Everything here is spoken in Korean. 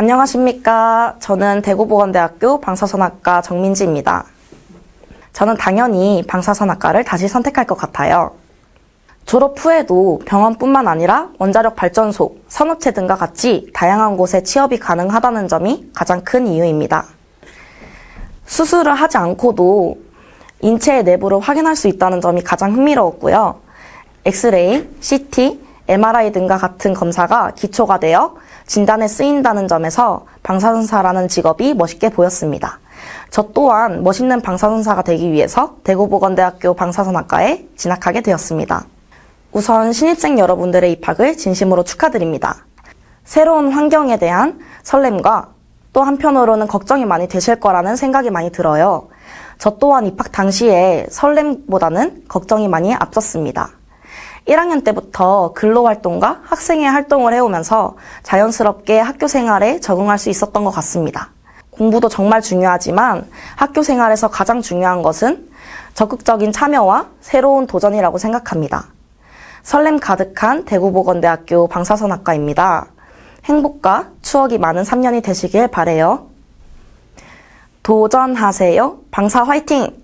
안녕하십니까. 저는 대구보건대학교 방사선학과 정민지입니다. 저는 당연히 방사선학과를 다시 선택할 것 같아요. 졸업 후에도 병원뿐만 아니라 원자력 발전소, 산업체 등과 같이 다양한 곳에 취업이 가능하다는 점이 가장 큰 이유입니다. 수술을 하지 않고도 인체의 내부를 확인할 수 있다는 점이 가장 흥미로웠고요. 엑스레이, CT, MRI 등과 같은 검사가 기초가 되어 진단에 쓰인다는 점에서 방사선사라는 직업이 멋있게 보였습니다. 저 또한 멋있는 방사선사가 되기 위해서 대구보건대학교 방사선학과에 진학하게 되었습니다. 우선 신입생 여러분들의 입학을 진심으로 축하드립니다. 새로운 환경에 대한 설렘과 또 한편으로는 걱정이 많이 되실 거라는 생각이 많이 들어요. 저 또한 입학 당시에 설렘보다는 걱정이 많이 앞섰습니다. 1학년 때부터 근로활동과 학생회 활동을 해오면서 자연스럽게 학교 생활에 적응할 수 있었던 것 같습니다. 공부도 정말 중요하지만 학교 생활에서 가장 중요한 것은 적극적인 참여와 새로운 도전이라고 생각합니다. 설렘 가득한 대구보건대학교 방사선학과입니다. 행복과 추억이 많은 3년이 되시길 바래요. 도전하세요. 방사 화이팅!